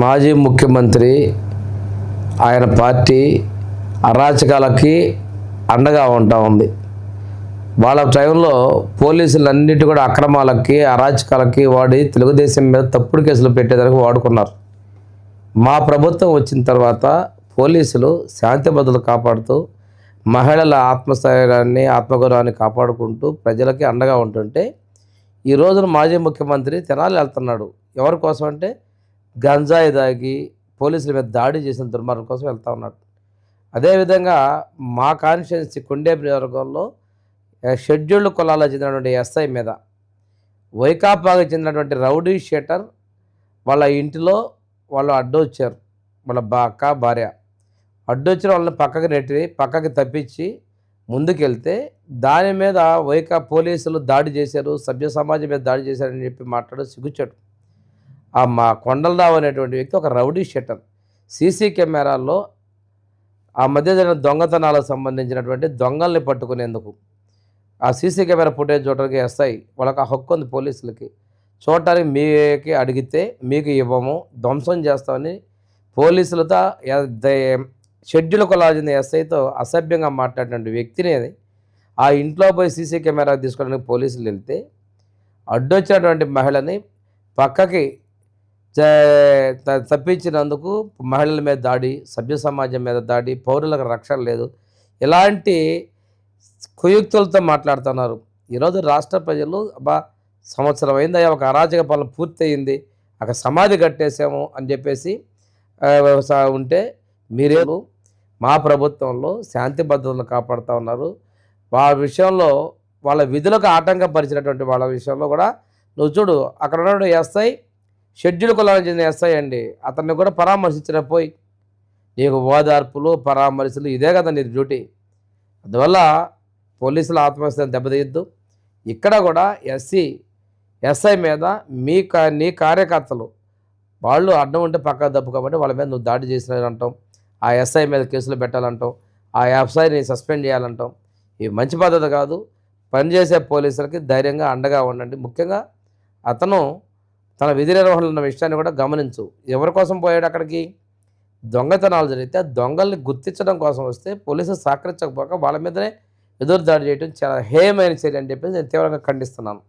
మాజీ ముఖ్యమంత్రి ఆయన పార్టీ అరాచకాలకి అండగా ఉంటా ఉంది. వాళ్ళ టైంలో పోలీసులన్నిటి కూడా అక్రమాలకి అరాచకాలకి వాడి తెలుగుదేశం మీద తప్పుడు కేసులు పెట్టేదానికి వాడుకున్నారు. మా ప్రభుత్వం వచ్చిన తర్వాత పోలీసులు శాంతి భద్రతలు కాపాడుతూ మహిళల ఆత్మస్థైర్యాన్ని ఆత్మగౌరవాన్ని కాపాడుకుంటూ ప్రజలకి అండగా ఉంటుంటే ఈ రోజున మాజీ ముఖ్యమంత్రి తెనాలి వెళ్తున్నాడు. ఎవరి కోసం అంటే గంజాయి దాగి పోలీసుల మీద దాడి చేసిన దుర్మార్గం కోసం వెళ్తూ ఉన్నాడు. అదేవిధంగా మా కాన్స్టిట్యున్సీ కొండే నియోజకవర్గంలో షెడ్యూల్డ్ కులాలకు చెందినటువంటి ఎస్ఐ మీద వైకాపాకి చెందినటువంటి రౌడీ షీటర్ వాళ్ళ ఇంటిలో వాళ్ళు అడ్డొచ్చారు. వాళ్ళ బా అక్క భార్య. అడ్డొచ్చిన వాళ్ళని పక్కకి నెట్టి పక్కకి తప్పించి ముందుకెళ్తే దాని మీద వైకా పోలీసులు దాడి చేశారు సభ్య సమాజం మీద దాడి చేశారని చెప్పి మాట్లాడు సిగ్గుచ్చాడు ఆ మా కొండలరావు అనేటువంటి వ్యక్తి ఒక రౌడీ షెటర్. సీసీ కెమెరాల్లో ఆ మధ్య జరిగిన దొంగతనాలకు సంబంధించినటువంటి దొంగల్ని పట్టుకునేందుకు. ఆ సీసీ కెమెరా ఫుటేజ్ చూడడానికి వస్తాయి వాళ్ళకి ఆ హక్కు ఉంది పోలీసులకి. చూడటానికి మీకి అడిగితే మీకు ఇవ్వము ధ్వంసం చేస్తామని పోలీసులతో ద- షెడ్యూల్ కొలాజిన ఎస్ఐతో అసభ్యంగా మాట్లాడినటువంటి వ్యక్తిని ఆ ఇంట్లో పోయి సీసీ కెమెరా తీసుకోవడానికి పోలీసులు వెళ్తే అడ్డొచ్చినటువంటి మహిళని పక్కకి తప్పించినందుకు మహిళల మీద దాడి సభ్య సమాజం మీద దాడి పౌరులకు రక్షణ లేదు. ఇలాంటి కుయుక్తులతో మాట్లాడుతున్నారు. ఈరోజు రాష్ట్ర ప్రజలు బా సంవత్సరం అయిందా ఒక అరాచక పాలన పూర్తయింది అక్కడ సమాధి కట్టేసాము అని చెప్పేసి ఉంటే మీరేమో మా ప్రభుత్వంలో శాంతి భద్రతలు కాపాడుతూ ఉన్నారు. వాళ్ళ విషయంలో వాళ్ళ విధులకు ఆటంకపరిచినటువంటి వాళ్ళ విషయంలో కూడా నువ్వు చూడు అక్కడ ఉన్నటువంటి ఎస్ఐ షెడ్యూల్ కులానికి చెందిన ఎస్ఐ అండి. అతన్ని కూడా పరామర్శించిన పోయి నీకు ఓదార్పులు పరామర్శలు ఇదే కదా నీ డ్యూటీ. అందువల్ల పోలీసుల ఆత్మహత్యను దెబ్బతీయద్దు. ఇక్కడ కూడా ఎస్సీ ఎస్ఐ మీద మీ కా నీ కార్యకర్తలు వాళ్ళు అడ్డం ఉంటే పక్క దెబ్బ కాబట్టి వాళ్ళ మీద నువ్వు దాడి చేసినట్టాం ఆ ఎస్ఐ మీద కేసులు పెట్టాలంటాం. ఆ ఎస్ఐని సస్పెండ్ చేయాలంటాం. ఇది మంచి పద్ధతి కాదు. పనిచేసే పోలీసులకి ధైర్యంగా అండగా ఉండండి. ముఖ్యంగా అతను తన విధి నిర్వహణలో ఉన్న విషయాన్ని కూడా గమనించు. ఎవరి కోసం పోయాడు అక్కడికి? దొంగతనాలు జరిగితే ఆ దొంగల్ని గుర్తించడం కోసం వస్తే పోలీసులు సహకరించకపోక వాళ్ళ మీదనే ఎదురు దాడి చేయడం చాలా హేయమైన చర్య అని చెప్పేసి నేను తీవ్రంగా ఖండిస్తున్నాను.